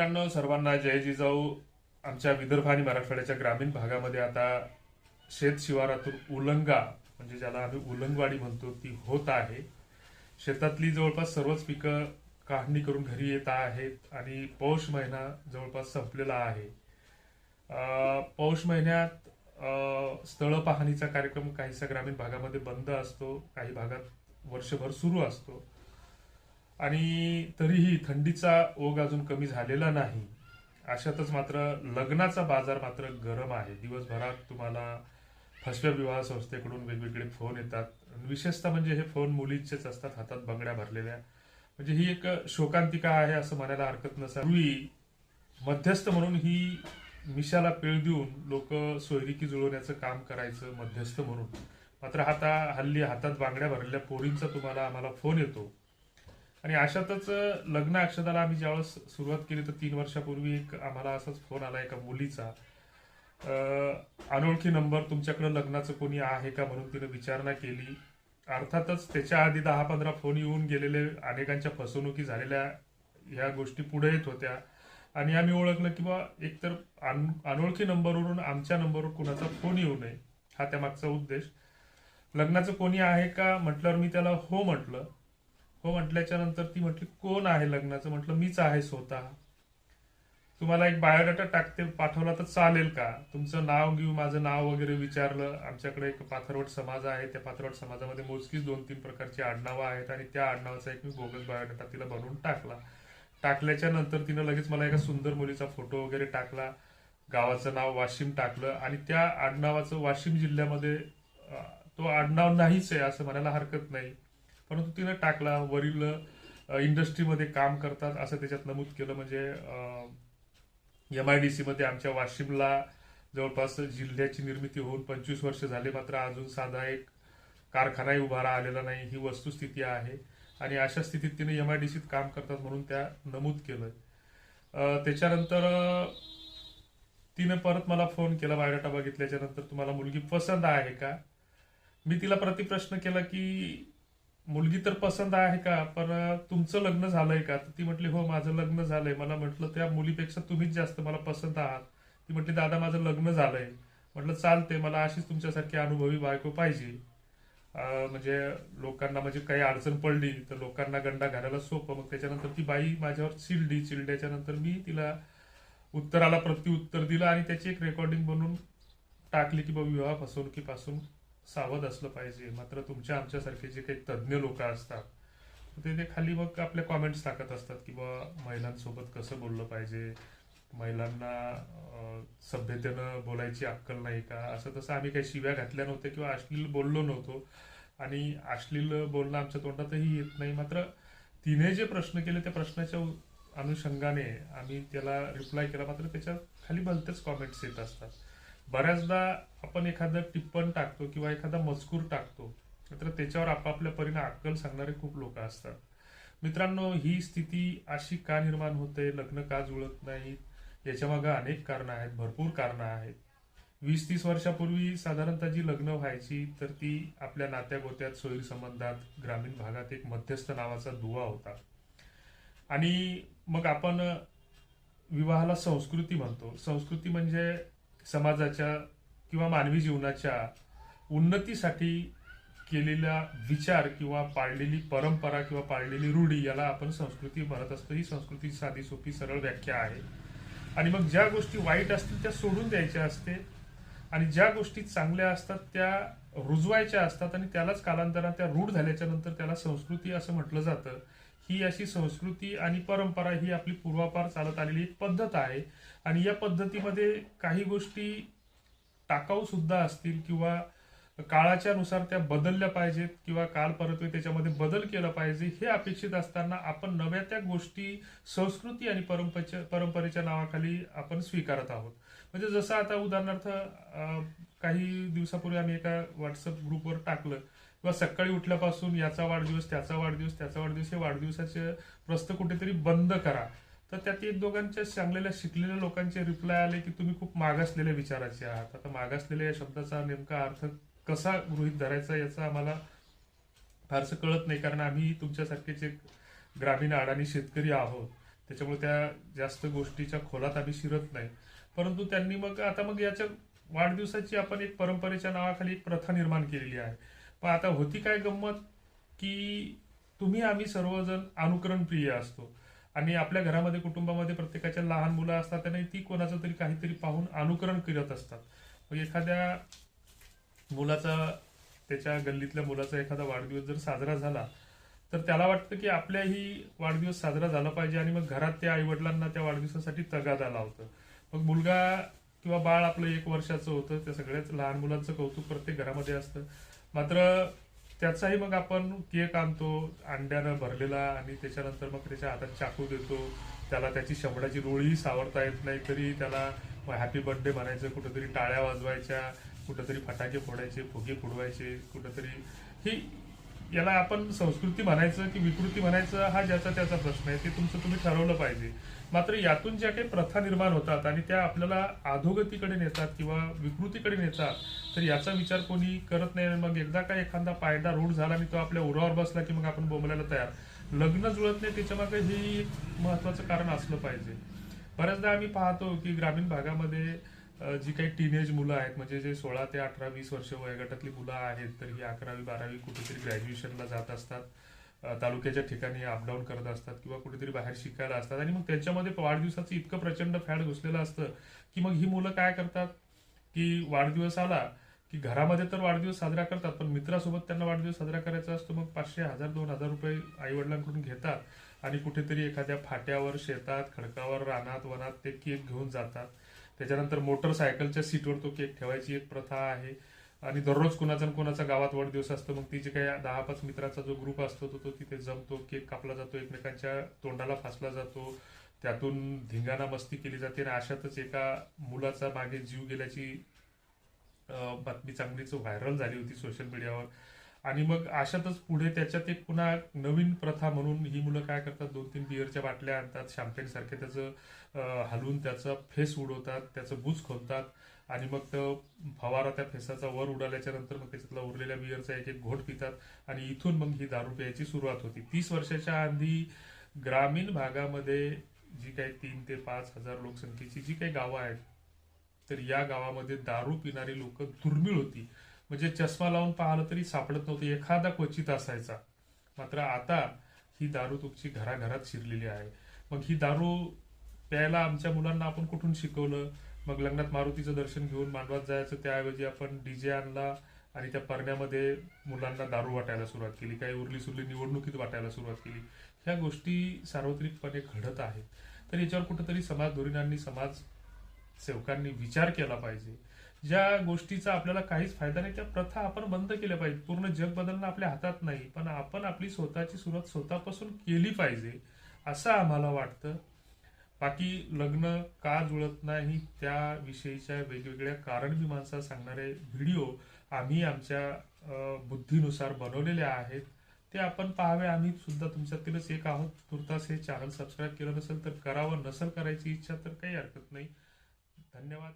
मित्रांनो सर्वांना जय जिजाऊ. आमच्या विदर्भ आणि मराठवाड्याच्या ग्रामीण भागामध्ये आता शेत शिवारातून उलंगा म्हणजे ज्याला आम्ही उलंगवाडी म्हणतो ती होत आहे. शेतातली जवळपास सर्वच पिकं काढणी करून घरी येत आहेत आणि पौष महिना जवळपास संपलेला आहे. पौष महिन्यात स्थळं स्थळ पाहणीचा कार्यक्रम काहीसा ग्रामीण भागामध्ये बंद असतो काही भागात वर्षभर सुरू असतो. आणि तरीही थंडीचा ओघ अजून कमी झालेला नाही अशातच मात्र लग्नाचा बाजार मात्र गरम आहे. दिवसभरात तुम्हाला फसव्या विवाह संस्थेकडून वेगवेगळे फोन येतात. विशेषतः म्हणजे हे फोन मुलींचेच असतात हातात बंगड्या भरलेल्या. म्हणजे ही एक शोकांतिका आहे असं म्हणायला हरकत नसावी. मध्यस्थ म्हणून ही मिशाला पेळ देऊन लोक सोयरिकी जुळवण्याचं काम करायचं मध्यस्थ म्हणून. मात्र आता हल्ली हातात बांगड्या भरलेल्या पोरींचा तुम्हाला आम्हाला फोन येतो. आणि अशातच लग्न अक्षदाला आम्ही ज्यावेळेस सुरुवात केली तर तीन वर्षापूर्वी एक आम्हाला असाच फोन आला एका मुलीचा. अनोळखी नंबर तुमच्याकडे लग्नाचं कोणी आहे का म्हणून तिने विचारणा केली. अर्थातच त्याच्या आधी दहा पंधरा फोन येऊन गेलेले अनेकांच्या फसवणुकी झालेल्या ह्या गोष्टी पुढे येत होत्या. आणि आम्ही ओळखलं की बा एकतर अन- अनोळखी नंबरवरून आमच्या नंबरवर कुणाचा फोन येऊ नये हा त्यामागचा उद्देश. लग्नाचं कोणी आहे का म्हटल्यावर मी त्याला हो म्हटलं. हो म्हटल्याच्या नंतर ती म्हटली कोण आहे लग्नाचं? म्हटलं मीच आहे स्वतः. तुम्हाला एक बायोडाटा टाकते पाठवला तर चालेल का? तुमचं नाव घेऊ माझं नाव वगैरे विचारलं. आमच्याकडे एक पाथरवट समाज आहे. त्या पाथरवट समाजामध्ये मोजकीच दोन तीन प्रकारची आडनावं आहेत आणि त्या आडनावाचा एक मी बोगस बायोडाटा तिला बनवून टाकला. टाकल्याच्या नंतर तिनं लगेच मला एका सुंदर मुलीचा फोटो वगैरे टाकला. गावाचं नाव वाशिम टाकलं आणि त्या आडनावाचं वाशिम जिल्ह्यामध्ये तो आडनाव नाहीच आहे असं म्हणायला हरकत नाही. परंतु तिनं टाकला वरील इंडस्ट्रीमध्ये काम करतात असं त्याच्यात नमूद केलं. म्हणजे एम आय डी सीमध्ये आमच्या वाशिमला जवळपास जिल्ह्याची निर्मिती होऊन पंचवीस वर्ष झाले. मात्र अजून साधा एक कारखानाही उभारा आलेला नाही. ही वस्तुस्थिती आहे. आणि अशा स्थितीत तिने एम आय डी सीत काम करतात म्हणून त्या नमूद केलं. त्याच्यानंतर तिनं तिने परत मला फोन केला बायोडाटा बघितल्याच्यानंतर तुम्हाला मुलगी पसंत आहे का? मी तिला प्रतिप्रश्न केला की मुलगी तर पसंत आहे का? पण तुमचं लग्न झालंय का? तर ती म्हटली हो माझं लग्न झालंय. मला म्हटलं त्या मुलीपेक्षा तुम्हीच जास्त मला पसंत आहात. ती म्हटली दादा माझं लग्न झालंय. म्हटलं चालते मला अशीच तुमच्यासारखी अनुभवी बायको पाहिजे. म्हणजे लोकांना म्हणजे काही अडचण पडली तर लोकांना गंडा घालायला सोपं. मग त्याच्यानंतर ती बाई माझ्यावर चिडली. चिडल्याच्या नंतर मी तिला उत्तराला प्रत्युत्तर दिलं आणि त्याची एक रेकॉर्डिंग बनवून टाकली की बाबा विवाह फसवणुकीपासून सावध असलं पाहिजे. मात्र तुमच्या आमच्यासारखे जे काही तज्ज्ञ लोक असतात ते ते खाली मग आपल्या कॉमेंट्स टाकत असतात की बा महिलांसोबत कसं बोललं पाहिजे? महिलांना सभ्यतेनं बोलायची अक्कल नाही का? असं तसं आम्ही काही शिव्या घातल्या नव्हत्या किंवा अश्लील बोललो नव्हतो. आणि अश्लील बोलणं आमच्या तोंडातही येत नाही. मात्र तिने जे प्रश्न केले त्या प्रश्नाच्या अनुषंगाने आम्ही त्याला रिप्लाय केला. मात्र त्याच्याखाली भलतेच कॉमेंट्स येत असतात. बऱ्याचदा आपण एखादं टिप्पण टाकतो किंवा एखादा मजकूर टाकतो मात्र त्याच्यावर आपापल्या परीने अक्कल सांगणारे खूप लोक असतात. मित्रांनो ही स्थिती अशी का निर्माण होते? लग्न का जुळत नाहीत? याच्यामागं अनेक कारणं आहेत भरपूर कारणं आहेत. वीस तीस वर्षापूर्वी साधारणतः जी लग्न व्हायची तर ती आपल्या नात्या गोत्यात सोयी संबंधात ग्रामीण भागात एक मध्यस्थ नावाचा दुवा होता. आणि मग आपण विवाहाला संस्कृती म्हणतो. संस्कृती म्हणजे समाजाच्या किंवा मानवी जीवनाच्या उन्नतीसाठी केलेला विचार किंवा पाळलेली परंपरा किंवा पाळलेली रूढी याला आपण संस्कृती म्हणत असतो. ही संस्कृती साधी सोपी सरळ व्याख्या आहे. आणि मग ज्या गोष्टी वाईट असतील त्या सोडून द्यायच्या असते. आणि ज्या गोष्टी चांगल्या असतात त्या रुजवायच्या असतात आणि त्यालाच कालांतरात त्या रूढ झाल्याच्यानंतर त्याला संस्कृती असं म्हटलं जातं. ही अशी संस्कृती आणि परंपरा ही आपली पूर्वापार चालत आलेली एक पद्धत आहे. आणि या पद्धतीमध्ये काही गोष्टी टाकाऊ सुद्धा असतील किंवा काळाच्या नुसार त्या बदलल्या पाहिजेत किंवा काल परतवे त्याच्यामध्ये बदल केला पाहिजे हे अपेक्षित असताना आपण नव्या त्या गोष्टी संस्कृती आणि परंपरेच्या परंपरेच्या नावाखाली आपण स्वीकारत आहोत. म्हणजे जसं आता उदाहरणार्थ काही दिवसापूर्वी आम्ही एका व्हॉट्सअप ग्रुपवर टाकलं. किंवा सकाळी उठल्यापासून याचा वाढदिवस त्याचा वाढदिवस त्याचा वाढदिवस हे वाढदिवसाचे प्रस्त कुठेतरी बंद करा. तर त्यात एक दोघांच्या सांगलेल्या शिकलेल्या लोकांचे रिप्लाय आले की तुम्ही खूप मागासलेल्या विचाराचे आहात. आता मागासलेल्या या शब्दाचा नेमका अर्थ कसा गृहित धरायचा याचा आम्हाला फारसं कळत नाही कारण आम्ही तुमच्यासारखेच एक ग्रामीण अडाणी शेतकरी आहोत. त्याच्यामुळे त्या जास्त गोष्टीच्या खोलात आम्ही शिरत नाही. परंतु त्यांनी मग आता मग याच्या वाढदिवसाची आपण एक परंपरेच्या नावाखाली एक प्रथा निर्माण केलेली आहे. पण आता होती काय गंमत की तुम्ही आम्ही सर्वजण अनुकरण प्रिय असतो. आणि आपल्या घरामध्ये कुटुंबामध्ये प्रत्येकाच्या लहान मुलं असतात आणि ती कोणाचं तरी काहीतरी पाहून अनुकरण करत असतात. मग एखाद्या मुलाचा त्याच्या गल्लीतल्या मुलाचा एखादा वाढदिवस जर साजरा झाला तर त्याला वाटतं की आपल्याही वाढदिवस साजरा झाला पाहिजे आणि मग घरात त्या आईवडिलांना त्या वाढदिवसासाठी तगादा लावतं. मग मुलगा किंवा बाळ आपलं एक वर्षाचं होतं त्या सगळ्याच लहान मुलांचं कौतुक प्रत्येक घरामध्ये असतं. मात्र त्याचाही मग आपण केक आणतो अंड्यानं भरलेला आणि त्याच्यानंतर मग त्याच्या हातात चाकू देतो. त्याला त्याची शंभराची रोळी सावरता येत नाही तरी त्याला हॅपी बर्थडे म्हणायचं कुठंतरी टाळ्या वाजवायच्या कुठंतरी फटाके फोडायचे फुगे फुडवायचे कुठंतरी ही याला आपण संस्कृती म्हणायचं की विकृती म्हणायचं हा ज्याचा त्याचा प्रश्न आहे ते तुमचं तुम्ही ठरवलं पाहिजे. मात्र यातून ज्या काही प्रथा निर्माण होतात आणि त्या आपल्याला अधोगतीकडे नेतात किंवा विकृतीकडे नेतात तर याचा विचार कोणी करत नाही मग एकदा का एखादा पायदा रूढ झाला आणि तो आपल्या उरावर बसला की मग आपण बोंबलायला तयार. लग्न जुळत नाही त्याच्यामागे हे एक महत्वाचं कारण असलं पाहिजे. बऱ्याचदा आम्ही पाहतो की ग्रामीण भागामध्ये जी काही टीनेज मुलं आहेत म्हणजे जे सोळा ते अठरा वीस वर्ष वयोगटातली मुलं आहेत तर ही अकरावी बारावी कुठेतरी ग्रॅज्युएशनला जात असतात. तालुक्याच्या ठिकाणी अपडाऊन करत असतात किंवा कुठेतरी बाहेर शिकायला असतात. आणि मग त्यांच्यामध्ये वाढदिवसाचं इतकं प्रचंड फॅड घुसलेलं असतं की मग ही मुलं काय करतात? की वाढदिवस आला की घरामध्ये तर वाढदिवस साजरा करतात पण मित्रासोबत त्यांना वाढदिवस साजरा करायचा असतो मग पाचशे हजार दोन हजार रुपये आई वडिलांकडून घेतात आणि कुठेतरी एखाद्या फाट्यावर शेतात खडकावर रानात वनात ते केक घेऊन जातात. त्याच्यानंतर मोटरसायकलच्या सीटवर तो केक ठेवायची एक प्रथा आहे. आणि दररोज कुणाचा ना कुणाचा गावात वाढदिवस असतो मग ती जे काही दहा पाच मित्राचा जो ग्रुप असतो तो तो तिथे जमतो केक कापला जातो एकमेकांच्या तोंडाला फासला जातो. त्यातून धिंगाणा मस्ती केली जाते आणि अशातच एका मुलाचा मागे जीव गेल्याची बातमी चांगलीच व्हायरल झाली होती सोशल मीडियावर. आणि मग अशातच पुढे त्याच्यात एक पुन्हा नवीन प्रथा म्हणून ही मुलं काय करतात दोन तीन बिअरच्या बाटल्या आणतात शॅम्पेन सारखे त्याचं हलवून त्याचा फेस उडवतात त्याचं बुच खोलतात आणि मग तो फवारा त्या फेसाचा वर उडाल्याच्या नंतर मग त्याच्यातला उरलेल्या बिअरचा एक एक घोट पितात आणि इथून मग ही दारू प्यायची सुरुवात होती. तीस वर्षाच्या आधी ग्रामीण भागामध्ये जी काही तीन ते पाच हजार लोकसंख्येची जी काही गावं आहेत तर या गावामध्ये दारू पिणारी लोक दुर्मिळ होती. म्हणजे चष्मा लावून पाहिलं तरी सापडत नव्हते. एखादा क्वचित असायचा. मात्र आता ही दारू तुमची घराघरात शिरलेली आहे. मग ही दारू प्यायला आमच्या मुलांना आपण कुठून शिकवलं? मग लग्नात मारुतीचं दर्शन घेऊन मांडवात जायचं. त्याऐवजी आपण डीजे आणला आणि त्या परण्यामध्ये मुलांना दारू वाटायला सुरुवात केली. काही उरली सुरली निवडणुकीत वाटायला सुरुवात केली. ह्या गोष्टी सार्वत्रिकपणे घडत आहेत. तर याच्यावर कुठंतरी समाज धोरणांनी समाज सेवकांनी विचार केला पाहिजे. ज्या गोष्टीचा आपल्याला काहीच फायदा नाही त्या प्रथा आपण बंद केल्या पाहिजे पूर्ण जग बदलणं आपल्या हातात नाही पण आपण आपली स्वतःची सुरुवात स्वतःपासून केली पाहिजे असं आम्हाला वाटतं. बाकी लग्न का जुळत नाही त्याविषयीच्या वेगवेगळ्या कारणमीमांसा सांगणारे व्हिडिओ आम्ही आमच्या बुद्धीनुसार बनवलेले आहेत. ते आपण पाहावे. आम्ही सुद्धा तुमच्यातीलच एक आहोत. तुर्तास हे चॅनल सबस्क्राईब केलं नसेल तर करावं. नसेल करायची इच्छा तर काही हरकत नाही. धन्यवाद.